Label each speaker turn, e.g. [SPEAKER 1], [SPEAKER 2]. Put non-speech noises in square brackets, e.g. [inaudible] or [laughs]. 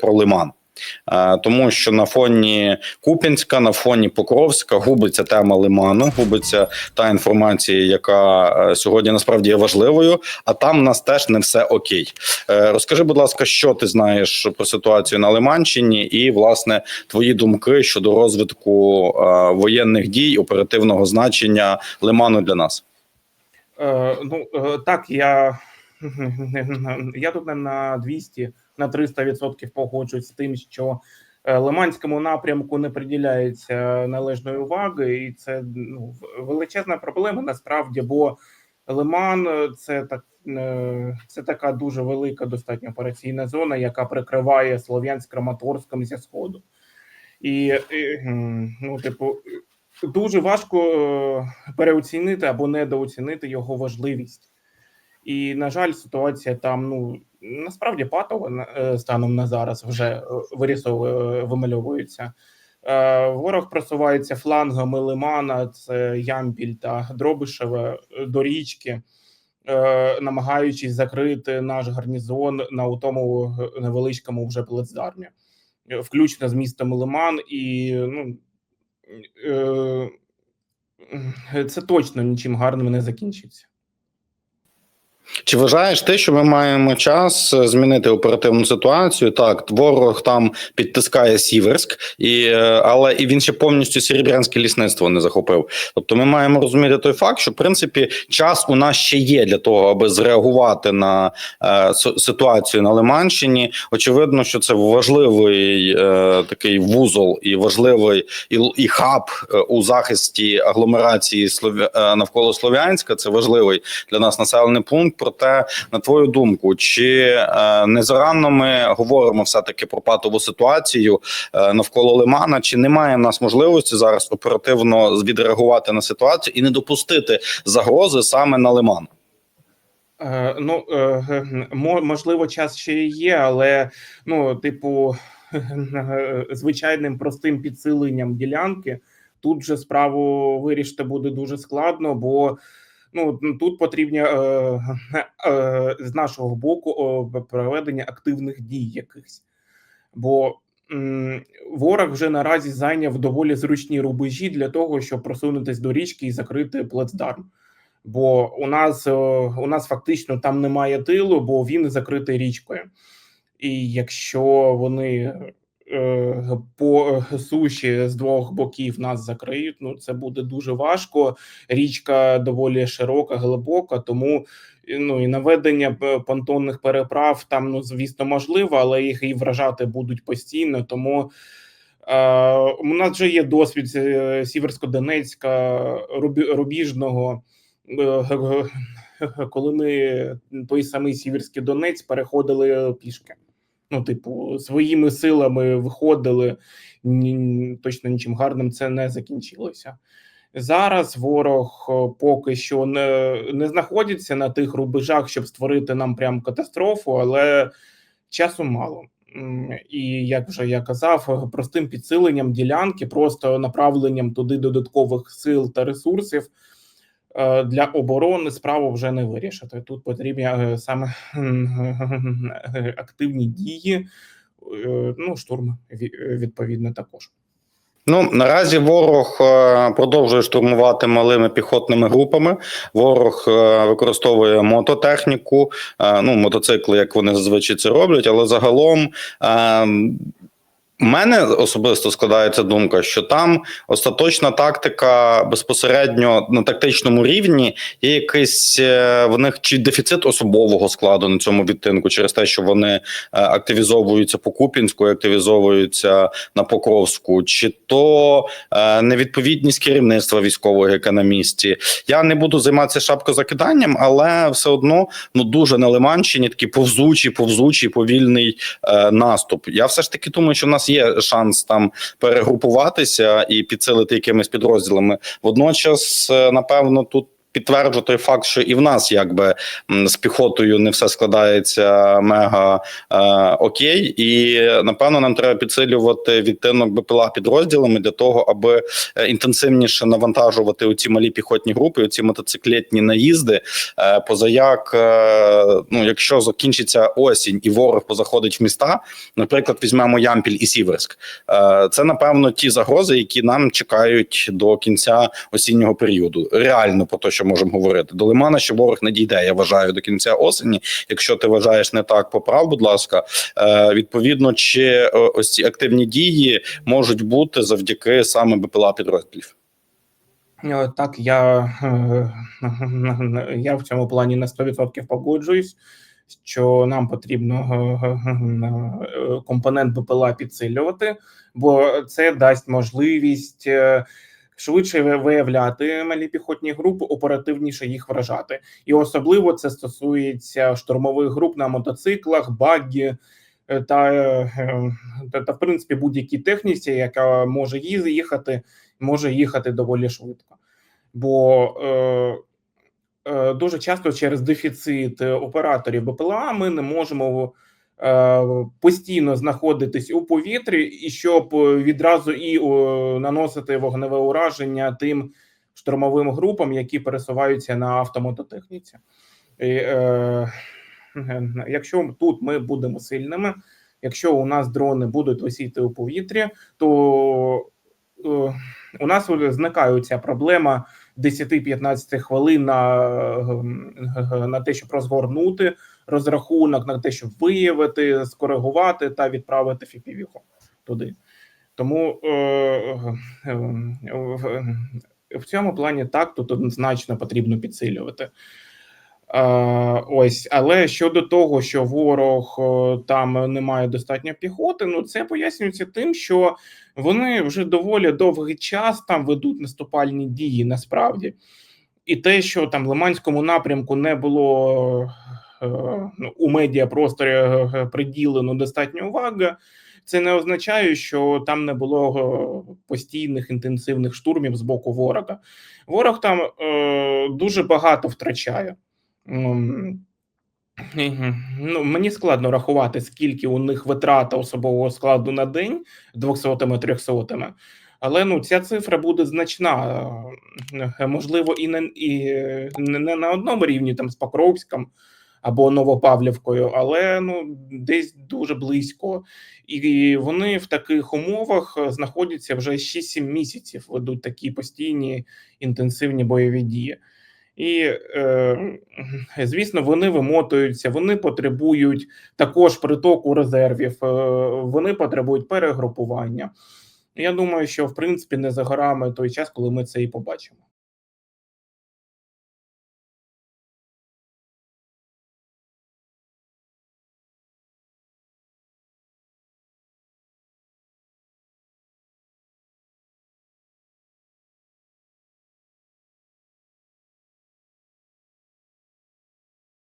[SPEAKER 1] про Лиман. Тому що на фоні Купінська, на фоні Покровська губиться тема лиману, губиться та інформація, яка е, сьогодні насправді є важливою. А там в нас теж не все окей. Е, Розкажи, будь ласка, що ти знаєш про ситуацію на Лиманщині, і власне твої думки щодо розвитку е, воєнних дій, оперативного значення лиману для нас.
[SPEAKER 2] Е, ну так, я, [laughs] я тут не на 200, на 300% погоджуюсь з тим, що е, Лиманському напрямку не приділяється належної уваги, і це ну, величезна проблема насправді, бо Лиман е, це так. е, Це така дуже велика достатньо операційна зона, яка прикриває Слов'янськ Краматорськом зі сходу, і, і ну, типу, дуже важко е, переоцінити або недооцінити його важливість. І, на жаль, ситуація там ну насправді патова е, станом на зараз вже е, вирісовує, вимальовується. Е, Ворог просувається флангами Лимана, це Ямпіль та Дробишеве до річки, намагаючись закрити наш гарнізон на тому е, невеличкому вже плацдармі, включно з містом Лиман і ну, це точно нічим гарним не закінчиться.
[SPEAKER 1] Чи вважаєш ти, що ми маємо час е, змінити оперативну ситуацію? Так, ворог там підтискає Сіверськ, і, е, але і він ще повністю Серебрянське лісництво не захопив. Тобто, ми маємо розуміти той факт, що в принципі час у нас ще є для того, аби зреагувати на е, ситуацію на Лиманщині. Очевидно, що це важливий е, такий вузол і важливий і, і хаб е, у захисті агломерації Слов'я- навколо Слов'янська. Це важливий для нас населений пункт. Проте, на твою думку, чи е, не зарано ми говоримо все таки про патову ситуацію е, навколо Лимана? Чи немає в нас можливості зараз оперативно відреагувати на ситуацію і не допустити загрози саме на Лиман?
[SPEAKER 2] Е, ну, мо- можливо, час ще і є, але ну, типу, [laughs] звичайним простим підсиленням ділянки тут же справу вирішити буде дуже складно, бо ну тут потрібні е, [laughs] е, з нашого боку о, проведення активних дій якихось. Бо м, ворог вже наразі зайняв доволі зручні рубежі для того, щоб просунутись до річки і закрити плацдарм. Бо у нас е, у нас фактично там немає тилу, бо він закритий річкою. І якщо вони е, по суші з двох боків нас закриють, ну це буде дуже важко. Річка доволі широка, глибока, тому ну і наведення понтонних переправ там, ну звісно, можливо, але їх і вражати будуть постійно. Тому е, у нас вже є досвід е, Сіверсько-Донецька, Рубіжного. Е, коли ми той самий Сіверський Донець переходили пішки. Ну, типу, своїми силами виходили, ні, точно нічим гарним це не закінчилося. Зараз ворог поки що не, не знаходиться на тих рубежах, щоб створити нам прям катастрофу, але часу мало. І як вже я казав, простим підсиленням ділянки, просто направленням туди додаткових сил та ресурсів е, для оборони справу вже не вирішити. Тут потрібні е, саме [laughs] активні дії, е, ну штурм відповідно також.
[SPEAKER 1] Ну наразі ворог е, продовжує штурмувати малими піхотними групами. Ворог е, використовує мототехніку, е, ну мотоцикли, як вони зазвичай це роблять, але загалом. Мене особисто складається думка, що там остаточна тактика безпосередньо на тактичному рівні є якийсь е, в них чи дефіцит особового складу на цьому відтинку через те, що вони е, активізовуються по Купінську, активізовуються на Покровську, чи то е, невідповідність керівництва військового, яке на місці. Я не буду займатися шапкозакиданням, але все одно ну дуже на Лиманщині такий повзучий, повзучий, повільний наступ. Я все ж таки думаю, що в нас є шанс там перегрупуватися і підсилити якимись підрозділами. Водночас, е, напевно, тут підтверджу той факт, що і в нас якби з піхотою не все складається мега е, окей, і напевно нам треба підсилювати відтинок БПЛА підрозділами для того, аби е, інтенсивніше навантажувати оці малі піхотні групи, оці мотоциклетні наїзди. Е, позаяк, е, ну якщо закінчиться осінь і ворог позаходить в міста, наприклад, візьмемо Ямпіль і Сіверськ. Е, Це напевно ті загрози, які нам чекають до кінця осіннього періоду. Реально про те, що можемо говорити. До Лимана ще ворог не дійде. Я вважаю до кінця осені. Якщо ти вважаєш не так, поправ, будь ласка. Е, Відповідно, чи е, ось ці активні дії можуть бути завдяки саме БПЛА підрозділів.
[SPEAKER 2] Е, Так, я, я в цьому плані на 100% погоджуюсь, що нам потрібно компонент БПЛА підсилювати, бо це дасть можливість швидше виявляти малі піхотні групи, оперативніше їх вражати. І особливо це стосується штурмових груп на мотоциклах, баггі. е, Та, е, та, та в принципі будь-якій техніці, яка може їхати може їхати доволі швидко. Бо е, е, дуже часто через дефіцит е, операторів БПЛА ми не можемо постійно знаходитись у повітрі, і щоб е, відразу і наносити вогневе ураження тим штурмовим групам, які пересуваються на автомототехніці. І, е, якщо тут ми будемо сильними, якщо у нас дрони будуть висіти у повітрі, то е, у нас зникає ця проблема 10-15 хвилин на, е, на те, щоб розгорнути розрахунок, на те, щоб виявити, скоригувати та відправити FPV туди. Тому е, е, в, цьому плані так тут однозначно потрібно підсилювати. Е, ось, але щодо того, що ворог е, там не має достатньо піхоти, ну це пояснюється тим, що вони вже доволі довгий час там ведуть наступальні дії насправді. І те, що там в Лиманському напрямку не було е, ну, у медіапросторі приділено достатньо уваги, це не означає, що там не було постійних інтенсивних штурмів з боку ворога. Ворог там е, дуже багато втрачає. М, Ну, мені складно рахувати, скільки у них витрата особового складу на день 200 300 але ну ця цифра буде значна. Е, Можливо, і не, і не на одному рівні там з Покровськом або Новопавлівкою, але ну десь дуже близько. І вони в таких умовах знаходяться вже 6-7 місяців, ведуть такі постійні інтенсивні бойові дії. І, е, звісно, вони вимотуються, вони потребують також притоку резервів, е, вони потребують перегрупування. Я думаю, що в принципі не за горами той час, коли ми це і побачимо.